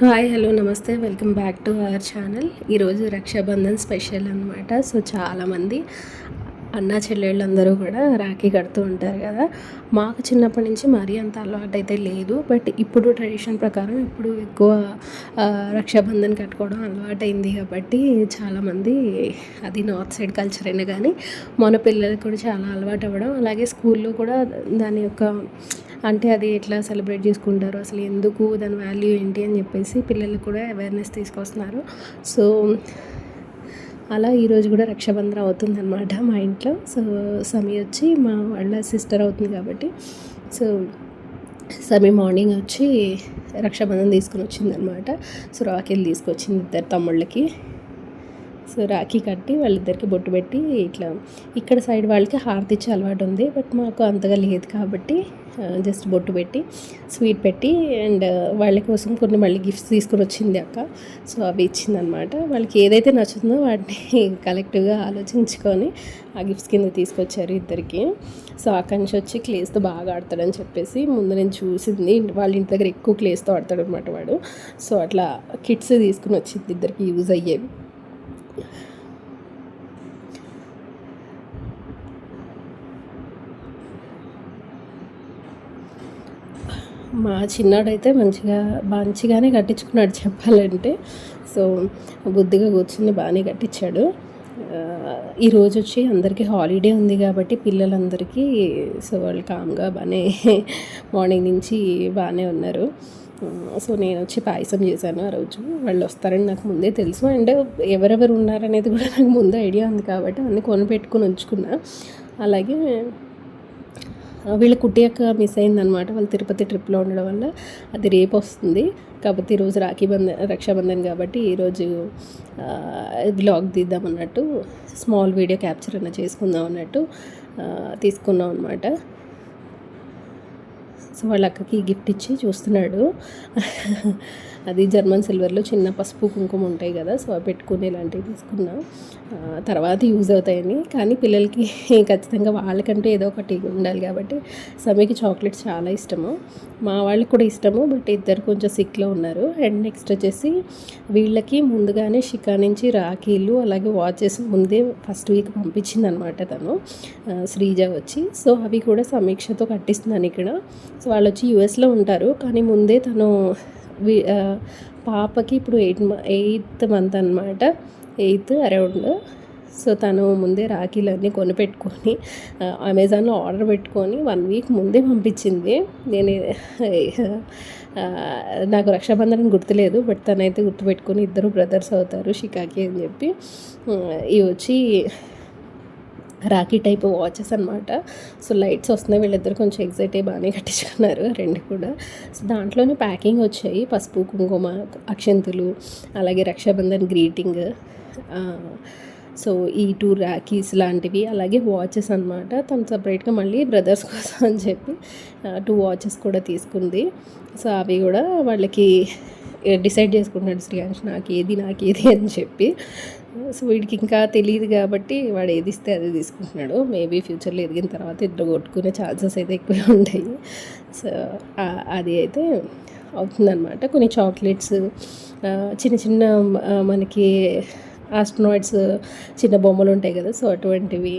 Hi hello నమస్తే. Welcome back to our channel. ఈరోజు Rakshabandhan special అనమాట సో చాలామంది అన్న చెల్లెళ్ళందరూ కూడా రాఖీ కడుతూ ఉంటారు కదా. మాకు చిన్నప్పటి నుంచి మరీ అంత అలవాటు అయితే లేదు. బట్ ఇప్పుడు ట్రెడిషన్ ప్రకారం ఇప్పుడు ఎక్కువ రక్షాబంధన్ కట్టుకోవడం అలవాటు అయింది కాబట్టి చాలామంది అది నార్త్ సైడ్ కల్చర్ అయినా కానీ మన పిల్లలకు కూడా చాలా అలవాటు అవ్వడం అలాగే స్కూల్లో కూడా దాని యొక్క అంటే అది ఎట్లా సెలబ్రేట్ చేసుకుంటారు అసలు ఎందుకు దాని వాల్యూ ఏంటి అని చెప్పేసి పిల్లలకు కూడా అవేర్నెస్ తీసుకొస్తున్నారు. సో అలా ఈరోజు కూడా రక్షాబంధన అవుతుందన్నమాట మా ఇంట్లో. సో సమీ వచ్చి మా వాళ్ళ సిస్టర్ అవుతుంది కాబట్టి. సో సమీ మార్నింగ్ వచ్చి రక్షాబంధన్ తీసుకుని వచ్చిందనమాట సో రాకెళ్ళి తీసుకొచ్చింది ఇద్దరు తమ్ముళ్ళకి. రాఖీ కట్టి వాళ్ళిద్దరికి బొట్టు పెట్టి ఇట్లా ఇక్కడ సైడ్ వాళ్ళకి హారతి ఇచ్చే అలవాటు ఉంది. బట్ మాకు అంతగా లేదు కాబట్టి జస్ట్ బొట్టు పెట్టి స్వీట్ పెట్టి అండ్ వాళ్ళ కోసం కొన్ని మళ్ళీ గిఫ్ట్స్ తీసుకొని వచ్చింది అక్క. సో అవి ఇచ్చిందనమాట. వాళ్ళకి ఏదైతే నచ్చుతుందో వాటిని కలెక్టివ్గా ఆలోచించుకొని ఆ గిఫ్ట్స్ కింద తీసుకొచ్చారు ఇద్దరికి. సో అక్కడి నుంచి వచ్చి క్లేస్తో బాగా ఆడతాడని చెప్పేసి ముందు నేను చూసింది. వాళ్ళ ఇంటి దగ్గర ఎక్కువ క్లేస్తో ఆడతాడు అనమాట వాడు. సో అట్లా కిట్స్ తీసుకుని వచ్చింది ఇద్దరికి యూజ్ అయ్యేవి. మా చిన్నాడైతే మంచిగా మంచిగానే కట్టించుకున్నాడు చెప్పాలంటే. సో బుద్ధిగా కూర్చుని బాగానే కట్టించాడు. ఈరోజు వచ్చి అందరికీ హాలిడే ఉంది కాబట్టి పిల్లలందరికీ సో వాళ్ళు కామ్గా బాగానే మార్నింగ్ నుంచి బాగానే ఉన్నారు. సో నేను వచ్చి పాయసం చేశాను ఆ రోజు. వాళ్ళు వస్తారని నాకు ముందే తెలుసు. అండ్ ఎవరెవరు ఉన్నారనేది కూడా నాకు ముందే ఐడియా ఉంది కాబట్టి అన్నీ కొనిపెట్టుకుని ఉంచుకున్నా. అలాగే వీళ్ళ కుట్టియక్క మిస్ అయిందనమాట వాళ్ళు తిరుపతి ట్రిప్లో ఉండడం వల్ల అది రేపు వస్తుంది. కాకపోతే ఈరోజు రాఖీ బంధన్ రక్షాబంధన్ కాబట్టి ఈరోజు బ్లాగ్ తీద్దాం అన్నట్టు స్మాల్ వీడియో క్యాప్చర్ అన్న చేసుకుందాం అన్నట్టు తీసుకున్నాం అనమాట సో వాళ్ళ అక్కకి గిఫ్ట్ ఇచ్చి చూస్తున్నాడు. అది జర్మన్ సిల్వర్లో చిన్న పసుపు కుంకుమ ఉంటాయి కదా సో అవి పెట్టుకుని ఇలాంటివి తీసుకున్నా. తర్వాత యూజ్ అవుతాయని. కానీ పిల్లలకి ఖచ్చితంగా వాళ్ళకంటే ఏదో ఒకటి ఉండాలి కాబట్టి సమీకి చాక్లెట్స్ చాలా ఇష్టము. మా వాళ్ళకి కూడా ఇష్టము బట్ ఇద్దరు కొంచెం సిక్లో ఉన్నారు. అండ్ నెక్స్ట్ వచ్చేసి వీళ్ళకి ముందుగానే షికా నుంచి రాఖీలు అలాగే వాచెస్ ముందే ఫస్ట్ వీక్ పంపించింది అనమాట తను శ్రీజ వచ్చి. సో అవి కూడా సమీక్షతో కట్టిస్తున్నాను ఇక్కడ. సో వాళ్ళు వచ్చి యూఎస్లో ఉంటారు. కానీ ముందే తను వి- పాపకి ఇప్పుడు ఎయిట్ ఎయిత్ మంత్ అనమాట ఎయిత్ అరౌండ్. సో తను ముందే రాఖీలన్నీ కొనిపెట్టుకొని అమెజాన్లో ఆర్డర్ పెట్టుకొని వన్ వీక్ ముందే పంపించింది. నేను నాకు రక్షాబంధనం గుర్తులేదు బట్ తనైతే గుర్తుపెట్టుకొని ఇద్దరు బ్రదర్స్ అవుతారు షికాకి అని చెప్పి. ఇవి వచ్చి రాఖీ టైప్ వాచెస్ అనమాట సో లైట్స్ వస్తున్నాయి వీళ్ళిద్దరు కొంచెం ఎగ్జైట్ అయ్యి బాగానే కట్టించుకున్నారు రెండు కూడా. సో దాంట్లోనే ప్యాకింగ్ వచ్చాయి పసుపు కుంకుమ అక్షంతులు అలాగే రక్షాబంధన్ గ్రీటింగ్ సో ఈ టూ ర్యాకీస్ లాంటివి అలాగే వాచెస్ అనమాట తను సపరేట్గా మళ్ళీ బ్రదర్స్ కోసం అని చెప్పి టూ వాచెస్ కూడా తీసుకుంది. సో అవి కూడా వాళ్ళకి డిసైడ్ చేసుకుంటున్నాడు శ్రీయాంష్ నాకు ఏది నాకు ఏది అని చెప్పి. సో వీడికి ఇంకా తెలియదు కాబట్టి వాడు ఏది ఇస్తే అది తీసుకుంటున్నాడు. మేబీ ఫ్యూచర్లో ఎదిగిన తర్వాత ఇద్దరు కొట్టుకునే ఛాన్సెస్ అయితే ఎక్కువే ఉంటాయి. సో అది అయితే అవుతుందన్నమాట. కొన్ని చాక్లెట్స్ చిన్న చిన్న మనకి ఆస్ట్రోనాయిడ్స్ చిన్న బొమ్మలు ఉంటాయి కదా సో అటువంటివి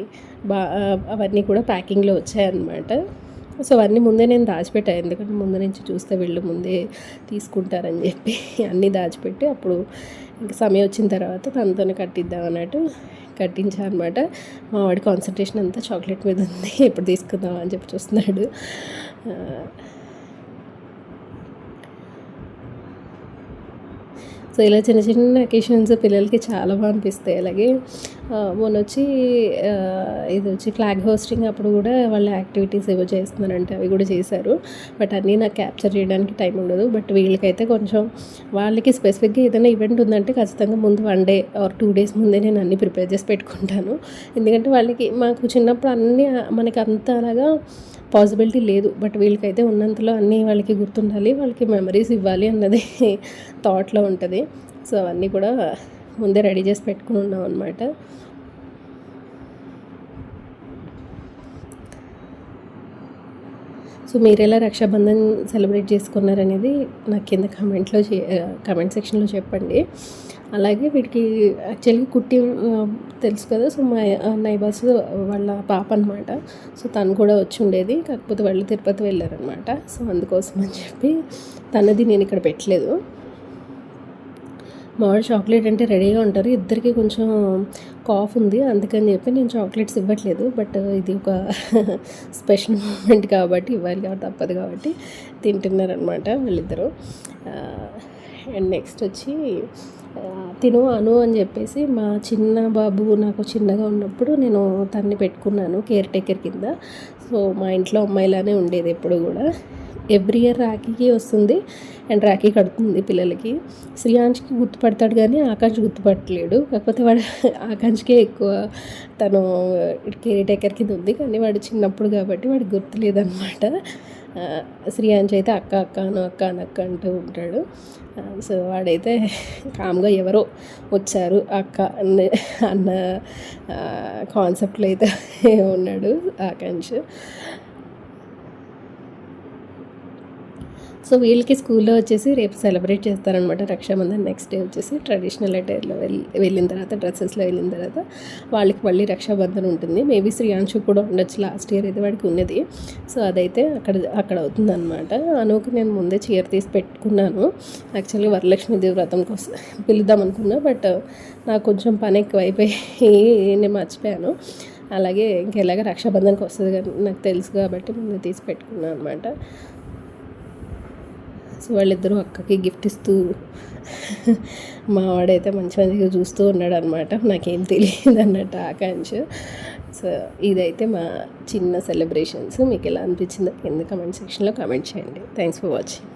బా అవన్నీ కూడా ప్యాకింగ్లో వచ్చాయన్నమాట. సో అవన్నీ ముందే నేను దాచిపెట్టాను ఎందుకంటే ముందు నుంచి చూస్తే వీళ్ళు ముందే తీసుకుంటారని చెప్పి అన్నీ దాచిపెట్టి అప్పుడు ఇంకా సమయం వచ్చిన తర్వాత తనతోనే కట్టిద్దాం అన్నట్టు కట్టించా అనమాట మా వాడి కాన్సన్ట్రేషన్ అంతా చాక్లెట్ మీద ఉంది. ఎప్పుడు తీసుకుందాం అని చెప్పి చూస్తున్నాడు ఆ, సో ఇలా చిన్న చిన్న అకేషన్స్ పిల్లలకి చాలా బాగా అనిపిస్తాయి. అలాగే మొన్న వచ్చి ఇది వచ్చి ఫ్లాగ్ హోస్టింగ్ అప్పుడు కూడా వాళ్ళ యాక్టివిటీస్ ఏవో చేస్తున్నారంటే అవి కూడా చేశారు. బట్ అన్నీ నాకు క్యాప్చర్ చేయడానికి టైం ఉండదు. బట్ వీళ్ళకైతే కొంచెం వాళ్ళకి స్పెసిఫిక్గా ఏదైనా ఈవెంట్ ఉందంటే ఖచ్చితంగా ముందు one day or two days ముందే నేను అన్నీ ప్రిపేర్ చేసి పెట్టుకుంటాను. ఎందుకంటే వాళ్ళకి మాకు చిన్నప్పుడు అన్నీ మనకి అంత అలాగా పాసిబిలిటీ లేదు. బట్ వీళ్ళకైతే ఉన్నంతలో అన్నీ వాళ్ళకి గుర్తుండాలి. వాళ్ళకి మెమరీస్ ఇవ్వాలి అన్నది థాట్లో ఉంటుంది. సో అవన్నీ కూడా ముందే రెడీ చేసి పెట్టుకుని ఉన్నాం అనమాట సో మీరు ఎలా రక్షాబంధన్ సెలబ్రేట్ చేసుకున్నారనేది నాకు కింద కామెంట్లో కామెంట్ సెక్షన్లో చెప్పండి. అలాగే వీటికి యాక్చువల్లీ కుట్టి తెలుసు కదా సో మా నైబర్స్ వాళ్ళ పాప అనమాట సో తను కూడా వచ్చి ఉండేది కాకపోతే వాళ్ళు తిరుపతి వెళ్ళారనమాట సో అందుకోసం అని చెప్పి తనది నేను ఇక్కడ పెట్టలేదు. మామూలు చాక్లెట్ అంటే రెడీగా ఉంటారు. ఇద్దరికి కొంచెం కాఫ్ ఉంది. అందుకని చెప్పి నేను చాక్లెట్స్ ఇవ్వట్లేదు. బట్ ఇది ఒక స్పెషల్ మూమెంట్ కాబట్టి ఇవ్వాలి కాబట్టి తప్పదు కాబట్టి తింటున్నారనమాట వాళ్ళిద్దరూ. అండ్ నెక్స్ట్ వచ్చి తిను అను అని చెప్పేసి మా చిన్న బాబు నాకు చిన్నగా ఉన్నప్పుడు నేను తన్ని పెట్టుకున్నాను కేర్ టేకర్ కింద. సో మా ఇంట్లో అమ్మాయిలానే ఉండేది ఎప్పుడు కూడా. ఎవ్రీ ఇయర్ రాఖీకి వస్తుంది అండ్ రాఖీ కడుతుంది పిల్లలకి. శ్రీయాంష్కి గుర్తుపడతాడు కానీ ఆకాంక్ష గుర్తుపట్టలేడు. కాకపోతే వాడు ఆకాంక్షకే ఎక్కువ తను కేర్ టేకర్ కింద ఉంది కానీ వాడు చిన్నప్పుడు కాబట్టి వాడికి గుర్తులేదన్నమాట. శ్రీయాంష్ అయితే అక్క అక్క అను అక్క అను అక్క అంటూ ఉంటాడు. సో వాడైతే కామ్గా ఎవరో వచ్చారు అక్క అన్న అన్న కాన్సెప్ట్లో అయితే ఉన్నాడు ఆకాంక్ష సో వీళ్ళకి స్కూల్లో వచ్చేసి రేపు సెలబ్రేట్ చేస్తారనమాట రక్షాబంధన్ నెక్స్ట్ డే వచ్చేసి ట్రెడిషనల్ అటైర్లో వెళ్ళి వెళ్ళిన తర్వాత డ్రెస్సెస్లో వెళ్ళిన తర్వాత వాళ్ళకి మళ్ళీ రక్షాబంధన్ ఉంటుంది. మేబీ శ్రీయాంశు కూడా ఉండొచ్చు. లాస్ట్ ఇయర్ అయితే వాడికి ఉన్నది. సో అదైతే అక్కడ అక్కడ అవుతుంది అనమాట అనుకు నేను ముందే చీర తీసి పెట్టుకున్నాను. యాక్చువల్లీ వరలక్ష్మీదేవి వ్రతం కోసం పిలుద్దాం అనుకున్నా బట్ నాకు కొంచెం పని ఎక్కువైపోయి నేను మర్చిపోయాను. అలాగే ఇంకెలాగ రక్షాబంధన్కి వస్తుంది కానీ నాకు తెలుసు కాబట్టి ముందు తీసి పెట్టుకున్నాను అనమాట సో వాళ్ళిద్దరూ అక్కకి గిఫ్ట్ ఇస్తూ మా వాడైతే మంచి మంచిగా చూస్తూ ఉన్నాడు అనమాట నాకేం తెలియదు అన్నట్టు ఆకాంక్ష. సో ఇదైతే మా చిన్న సెలబ్రేషన్స్ మీకు ఎలా అనిపించిందో కింద కమెంట్ సెక్షన్లో కామెంట్ చేయండి. Thanks for watching